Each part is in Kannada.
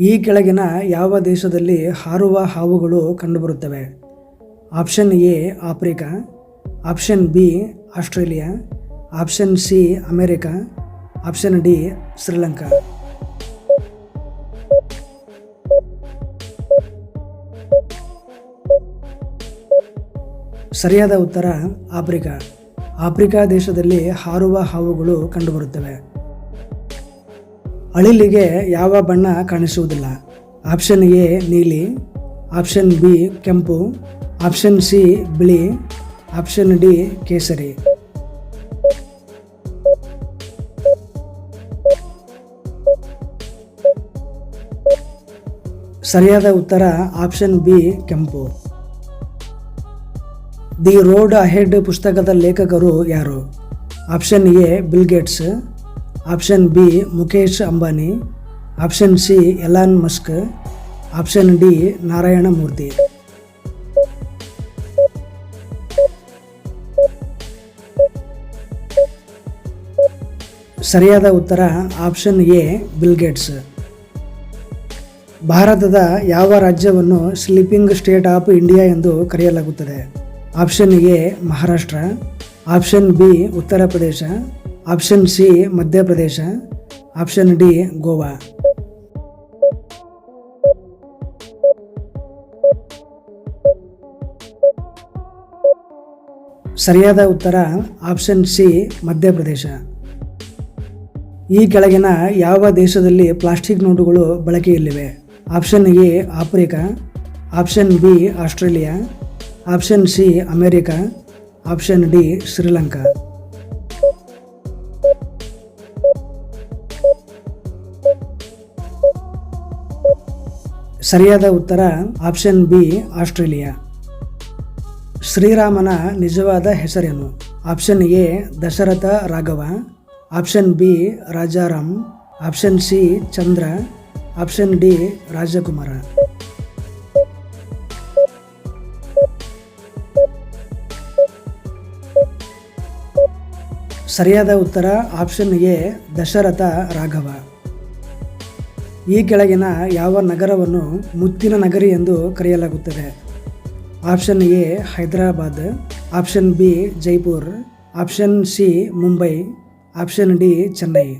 ಈ ಕೆಳಗಿನ ಯಾವ ದೇಶದಲ್ಲಿ ಹಾರುವ ಹಾವುಗಳು ಕಂಡುಬರುತ್ತವೆ? Option A, Africa. Option B, Australia. Option C, America. Option D, Sri Lanka. ಸರಿಯಾದ ಉತ್ತರ ಆಫ್ರಿಕಾ. ಆಫ್ರಿಕಾ ದೇಶದಲ್ಲಿ ಹಾರುವ ಹಾವುಗಳು ಕಂಡುಬರುತ್ತವೆ. ಅಳಿಲಿಗೆ ಯಾವ ಬಣ್ಣ ಕಾಣಿಸುವುದಿಲ್ಲ. ಆಪ್ಷನ್ ಎ ನೀಲಿ, ಆಪ್ಷನ್ ಬಿ ಕೆಂಪು, ಆಪ್ಷನ್ ಸಿ ಬಿಳಿ, ಆಪ್ಷನ್ ಡಿ ಕೇಸರಿ. ಸರಿಯಾದ ಉತ್ತರ ಆಪ್ಷನ್ ಬಿ ಕೆಂಪು. ದಿ ರೋಡ್ ಅಹೆಡ್ ಪುಸ್ತಕದ ಲೇಖಕರು ಯಾರು? Option A Bill Gates option B Mukesh Ambani, option C Elon Musk, option D Narayana Murthy. ಸರಿಯಾದ ಉತ್ತರ ಆಪ್ಷನ್ ಎ ಬಿಲ್ ಗೇಟ್ಸ್. ಭಾರತದ ಯಾವ ರಾಜ್ಯವನ್ನು ಸ್ಲೀಪಿಂಗ್ ಸ್ಟೇಟ್ ಆಫ್ ಇಂಡಿಯಾ ಎಂದು ಕರೆಯಲಾಗುತ್ತದೆ? Option A Maharashtra, option B Uttar Pradesh option C Madhya Pradesh option D, Goa. ಸರಿಯಾದ ಉತ್ತರ ಆಪ್ಷನ್ ಸಿ ಮಧ್ಯಪ್ರದೇಶ ಈ ಕೆಳಗಿನ ಯಾವ ದೇಶದಲ್ಲಿ ಪ್ಲಾಸ್ಟಿಕ್ ನೋಟುಗಳು ಬಳಕೆಯಲ್ಲಿವೆ? Option A, Africa. Option B, Australia. Option C, America. Option D, Sri Lanka. ಸರಿಯಾದ ಉತ್ತರ ಆಪ್ಷನ್ ಬಿ, ಆಸ್ಟ್ರೇಲಿಯಾ. ಶ್ರೀರಾಮನ ನಿಜವಾದ ಹೆಸರೇನು? Option A, Dasharatha Raghava. Option B, Rajaram. Option C, Chandra. Option D, Rajakumara. ಸರಿಯಾದ ಉತ್ತರ ಆಪ್ಷನ್ ಎ, ದಶರಥ ರಾಘವ. ಈ ಕೆಳಗಿನ ಯಾವ ನಗರವನ್ನು ಮುತ್ತಿನ ನಗರಿ ಎಂದು ಕರೆಯಲಾಗುತ್ತದೆ? Option A, Hyderabad. Option B, Jaipur. Option C, Mumbai. Option D, Chennai.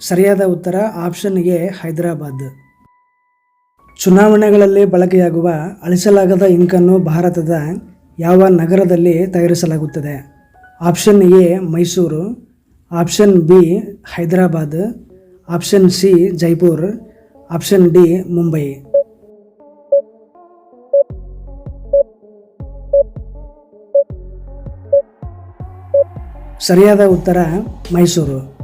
ಸರಿಯಾದ ಉತ್ತರ ಆಪ್ಷನ್ ಎ, ಹೈದರಾಬಾದ್. ಚುನಾವಣೆಗಳಲ್ಲಿ ಬಳಕೆಯಾಗುವ ಅಳಿಸಲಾಗದ ಇಂಕನ್ನು ಭಾರತದ ಯಾವ ನಗರದಲ್ಲಿ ತಯಾರಿಸಲಾಗುತ್ತದೆ? Option A, Mysuru. Option B, Hyderabad. Option C, Jaipur. Option D, Mumbai. ಸರಿಯಾದ ಉತ್ತರ, ಮೈಸೂರು.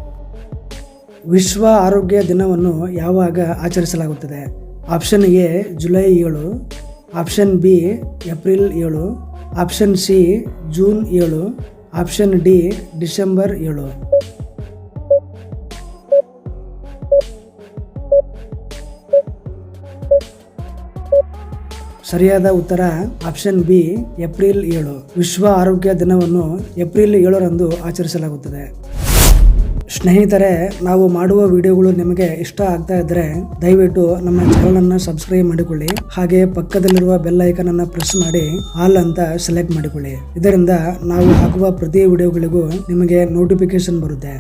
ವಿಶ್ವ ಆರೋಗ್ಯ ದಿನವನ್ನು ಯಾವಾಗ ಆಚರಿಸಲಾಗುತ್ತದೆ? ಆಪ್ಷನ್ ಎ, ಜುಲೈ ಏಳು. ಆಪ್ಷನ್ ಬಿ, ಏಪ್ರಿಲ್ ಏಳು. ಆಪ್ಷನ್ ಸಿ, ಜೂನ್ ಏಳು. ಆಪ್ಷನ್ ಡಿ ಡಿಸೆಂಬರ್ ಏಳು. ಸರಿಯಾದ ಉತ್ತರ ಆಪ್ಷನ್ ಬಿ ಏಪ್ರಿಲ್ ಏಳು. ವಿಶ್ವ ಆರೋಗ್ಯ ದಿನವನ್ನು ಏಪ್ರಿಲ್ ಏಳರಂದು ಆಚರಿಸಲಾಗುತ್ತದೆ. ಸ್ನೇಹಿತರೆ, ನಾವು ಮಾಡುವ ವಿಡಿಯೋಗಳು ನಿಮಗೆ ಇಷ್ಟ ಆಗ್ತಾ ಇದ್ದರೆ ದಯವಿಟ್ಟು ನಮ್ಮ ಚಾನಲನ್ನು ಸಬ್ಸ್ಕ್ರೈಬ್ ಮಾಡಿಕೊಳ್ಳಿ. ಹಾಗೆ ಪಕ್ಕದಲ್ಲಿರುವ ಬೆಲ್ ಐಕನ್ ಅನ್ನು ಪ್ರೆಸ್ ಮಾಡಿ, ಆಲ್ ಅಂತ ಸೆಲೆಕ್ಟ್ ಮಾಡಿಕೊಳ್ಳಿ. ಇದರಿಂದ ನಾವು ಹಾಕುವ ಪ್ರತಿ ವಿಡಿಯೋಗಳಿಗೂ ನಿಮಗೆ ನೋಟಿಫಿಕೇಶನ್ ಬರುತ್ತೆ.